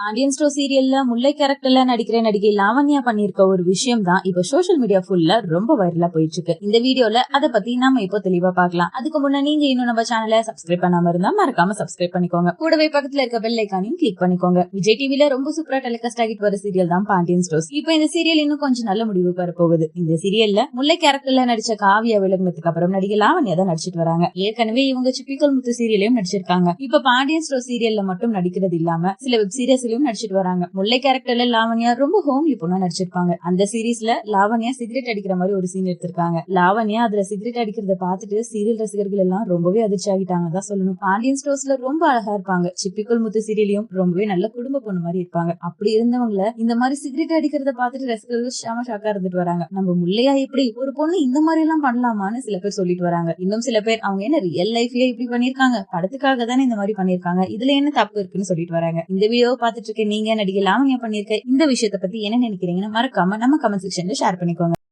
Pandian store சீரியல்ல முல்லை கேரக்டர்ல நடிக்கிற நடிகை லாவண்யா பண்ணிருக்க ஒரு விஷயம் தான் இப்ப சோஷியல் மீடியா ஃபுல்லா ரொம்ப வைரலா போயிட்டு இருக்கு இந்த வீடியோல அத பத்தி நாம இப்போ தெளிவா பாக்கலாம் அதுக்கு முன்ன நீங்க இன்னும் நம்ம சேனலை சப்ஸ்கிரைப் பண்ணாம இருந்தா மறக்காம சப்ஸ்கிரைப் பண்ணிக்கோங்க. கூடவே பக்கத்துல இருக்க பெல் ஐக்கானையும் கிளிக் பண்ணிக்கோங்க. விஜய் டிவில ரொம்ப சூப்பரா டெலிகாஸ்ட் ஆகிட்டு வர சீரியல் தான் பாண்டியன் ஸ்டோர்ஸ் இப்போ இந்த சீரியல் இன்னும் கொஞ்சம் நல்ல முடிவுக்கு வர போகுது இந்த சீரியல்ல முல்லை கேரக்டர்ல நடிச்ச காவியா விலகினதுக்கு அப்புறம் நடிகை லாவண்யா தான் நடிச்சிட்டு வராங்க. ஏற்கனவே இவங்க சிப்பிக்கல் முத்து சீரியலையும் நடிச்சிருக்காங்க. இப்ப பாண்டியன் ஸ்டோர் சீரியல்ல மட்டும் நடிக்கிறது இல்லாம சில வெப் சீரிஸ்லயும் நடிச்சிட்டு வராங்க. முல்லை கேரக்டர்ல லாவண்யா ரொம்ப ஹோம்லி பொண்ணா நடிச்சிருப்பாங்க. அந்த சீரீஸ்ல லாவண்யா சிகரெட் அடிக்கிற மாதிரி ஒரு சீன் எடுத்திருக்காங்க. லாவண்யா அதுல சிகரெட் அடிக்கிறத பார்த்துட்டு சீரியல் ரசிகர்கள் எல்லாம் ரொம்பவே அதிர்ச்சி ஆகிட்டாங்க தான் சொல்லணும் பாண்டியன் ஸ்டோர்ஸ்ல ரொம்ப அழகா இருப்பாங்க. சிப்பிக்குள் முத்து சீரியலையும் ரொம்பவே நல்ல குடும்ப பொண்ணு மாதிரி இருப்பாங்க. அப்படி இருந்தவங்கள இந்த மாதிரி சிகரெட் அடிக்கிறத பார்த்துட்டு ரசிகர்கள் ஷாம ஷாக்கா இருந்துட்டு வராங்க. நம்ம முல்லையா இப்படி ஒரு பொண்ணு இந்த மாதிரி எல்லாம் பண்ணலாமான்னு சில பேர் சொல்லிட்டு வராங்க. இன்னும் சில பேர் அவங்க என்ன ரியல் லைஃப்லயே இப்படி பண்ணிருக்காங்க படத்துக்காக தானே இந்த மாதிரி பண்ணிருக்காங்க இதுல என்ன தப்பு இருக்குன்னு சொல்லிட்டு வராங்க. இந்த வீடியோ பாத்துட்டு இருக்க நீங்க நடிகை லாவண்யா பண்ணிருக்க இந்த விஷயத்த பத்தி என்ன நினைக்கிறீங்கன்னு மறக்காம நம்ம கமெண்ட் செக்ஷன்ல ஷேர் பண்ணிக்கோங்க.